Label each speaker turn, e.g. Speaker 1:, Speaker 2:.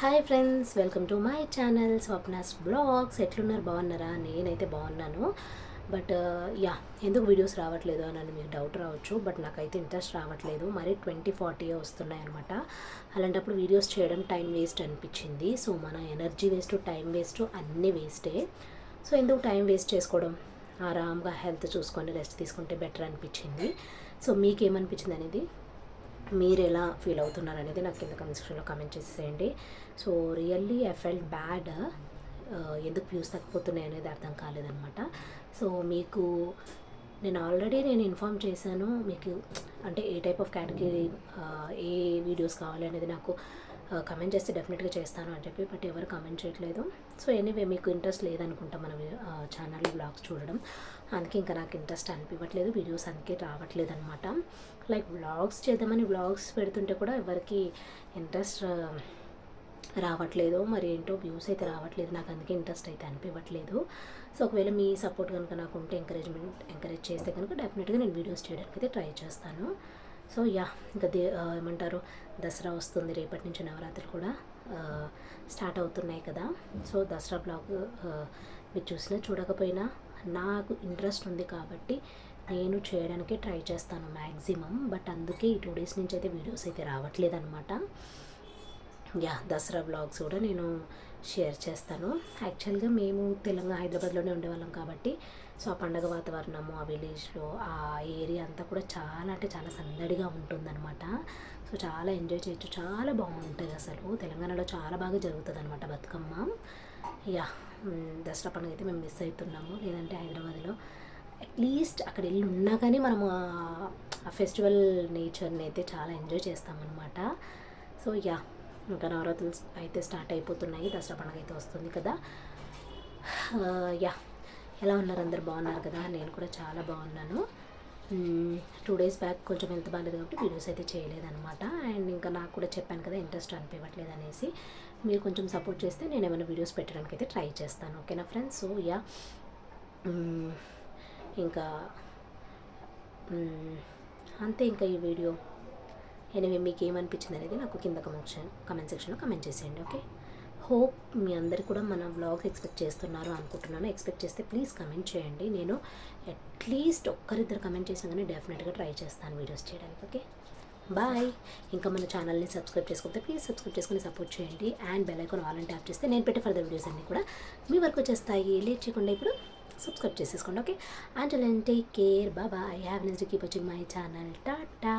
Speaker 1: Hi friends welcome to my channel Swapnas vlogs ఎట్లున్నారు? బాగున్నారా? నేనైతే బాగున్నాను. బట్ యా uh, ఎందుకు వీడియోస్ రావట్లేదు అని మీకు డౌట్ రావచ్చు. బట్ నాకైతే ఇంట్రెస్ట్ రావట్లేదు. మరి ట్వంటీ ఫార్టీ వస్తున్నాయి అనమాట అలాంటప్పుడు వీడియోస్ చేయడం టైం వేస్ట్ అనిపించింది. సో మన ఎనర్జీ వేస్ట్ టైం వేస్ట్ అన్నీ వేస్టే సో ఎందుకు టైం వేస్ట్ చేసుకోవడం? ఆరామ్గా హెల్త్ చూసుకొని రెస్ట్ తీసుకుంటే బెటర్ అనిపించింది. సో మీకేమనిపించింది అనేది? మీరు ఎలా ఫీల్ అవుతున్నారు అనేది నాకు కింద కమెంట్ సెక్షన్లో కమెంట్ చేసేయండి so really I felt bad ఎందుకు వ్యూస్ తగ్గిపోతున్నాయి అనేది అర్థం కాలేదనమాట సో మీకు నేను ఆల్రెడీ నేను ఇన్ఫామ్ చేశాను మీకు అంటే ఏ టైప్ ఆఫ్ కేటగిరీ ఏ వీడియోస్ కావాలి అనేది నాకు కమెంట్ చేస్తే డెఫినెట్గా చేస్తాను అని చెప్పి బట్ ఎవరు కమెంట్ చేయట్లేదు. సో ఎనీవే మీకు ఇంట్రెస్ట్ లేదనుకుంటా మనం ఛానల్ బ్లాగ్స్ చూడడం. అందుకే ఇంకా నాకు ఇంట్రెస్ట్ అనిపించట్లేదు వీడియోస్ అందుకే రావట్లేదు అనమాట లైక్ వ్లాగ్స్ చేద్దామని వ్లాగ్స్ పెడుతుంటే కూడా ఎవరికి ఇంట్రెస్ట్ రావట్లేదు మరి ఏంటో వ్యూస్ అయితే రావట్లేదు. నాకు అందుకే ఇంట్రెస్ట్ అయితే అనిపించట్లేదు సో ఒకవేళ మీ సపోర్ట్ కనుక నాకు ఉంటే ఎంకరేజ్మెంట్ ఎంకరేజ్ చేస్తే కనుక డెఫినెట్గా నేను వీడియోస్ చేయడానికి అయితే ట్రై చేస్తాను. సో యా ఇంకా దే ఏమంటారు? దసరా వస్తుంది రేపటి నుంచి నవరాత్రులు కూడా స్టార్ట్ అవుతున్నాయి కదా. సో దసరా బ్లాగ్ మీరు చూసినా చూడకపోయినా నాకు ఇంట్రెస్ట్ ఉంది కాబట్టి నేను చేయడానికి ట్రై చేస్తాను మ్యాక్సిమం. బట్ అందుకే ఈ టూ డేస్ నుంచి అయితే వీడియోస్ అయితే రావట్లేదు అనమాట యా దసరా బ్లాగ్స్ కూడా నేను షేర్ చేస్తాను. యాక్చువల్గా మేము తెలంగాణ హైదరాబాద్లోనే ఉండేవాళ్ళం కాబట్టి సో ఆ పండగ వాతావరణము ఆ విలేజ్లో ఆ ఏరియా అంతా కూడా చాలా అంటే చాలా సందడిగా ఉంటుందన్నమాట. సో చాలా ఎంజాయ్ చేయొచ్చు. చాలా బాగుంటుంది అసలు. తెలంగాణలో చాలా బాగా జరుగుతుంది అనమాట బతుకమ్మ. యా దసరా పండుగ అయితే మేము మిస్ అవుతున్నాము. లేదంటే హైదరాబాద్లో. అట్లీస్ట్ అక్కడ వెళ్ళి ఉన్నా కానీ మనము ఆ- ఫెస్టివల్ నేచర్ని అయితే చాలా ఎంజాయ్ చేస్తామన్నమాట. సో యా ఇంకా నవరాత్రులు అయితే స్టార్ట్ అయిపోతున్నాయి. దసరా పండుగ అయితే వస్తుంది కదా. యా ఎలా ఉన్నారు అందరు? బాగున్నారు కదా? నేను కూడా చాలా బాగున్నాను. టూ డేస్ బ్యాక్ కొంచెం హెల్త్ బాగాలేదు కాబట్టి వీడియోస్ అయితే చేయలేదన్నమాట. అండ్ ఇంకా నాకు కూడా చెప్పాను కదా ఇంట్రెస్ట్ అనిపించట్లేదు అనేసి. మీరు కొంచెం సపోర్ట్ చేస్తే నేను ఏమైనా వీడియోస్ పెట్టడానికి అయితే ట్రై చేస్తాను. ఓకేనా ఫ్రెండ్స్ సో యా ఇంకా అంతే ఇంకా ఈ వీడియో ఎనివే మీకు ఏమనిపించింది అనేది నాకు కింద కమెంట్ కమెంట్ సెక్షన్లో కమెంట్ చేసేయండి ఓకే హోప్ మీ అందరు కూడా మన బ్లాగ్ ఎక్స్పెక్ట్ చేస్తున్నారు అనుకుంటున్నాను. ఎక్స్పెక్ట్ చేస్తే ప్లీజ్ కమెంట్ చేయండి. నేను అట్లీస్ట్ ఒక్కరిద్దరు కమెంట్ చేసాను కానీ డెఫినెట్గా ట్రై చేస్తాను వీడియోస్ చేయడానికి ఓకే? బాయ్. ఇంకా మన ఛానల్ని సబ్స్క్రైబ్ చేసుకుంటే ప్లీజ్ సబ్స్క్రైబ్ చేసుకుని సపోర్ట్ చేయండి. And bell icon all tap చేస్తే నేను పెట్టే ఫర్దర్ వీడియోస్ అన్నీ కూడా మీ వరకు వచ్చేస్తాయి. లేట్ చేయకుండా ఇప్పుడు సబ్స్క్రైబ్ చేసేసుకోండి okay? And take care. Bye have nice keep watching my channel. Tata.